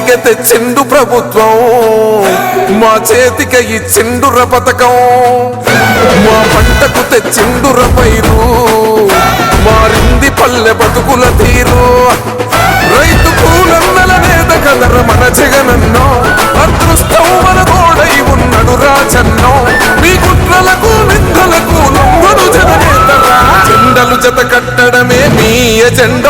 చేతికి తెచ్చిండు ప్రభుత్వం. మా చేతికి ఇచ్చిండుర పథకం. మా పంటకు తెచ్చిండుర పైరు. మారింది పల్లె బతుకుల తీరు. రైతు కూలన్నల నేత కదర మన జగనన్నో. అదృష్టం మన తోడై ఉన్నడు రాజన్నో. మీ కుట్రలకు నిందలకు లొంగడు జననేతరా. జెండలు జత కట్టడమే మీ ఎజెండా.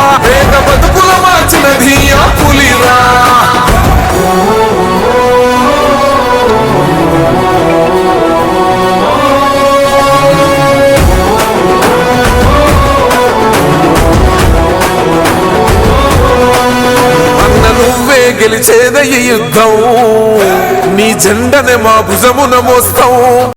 నువ్వే యుద్ధం. నీ జెండనే మా భుజమున మోస్తాం.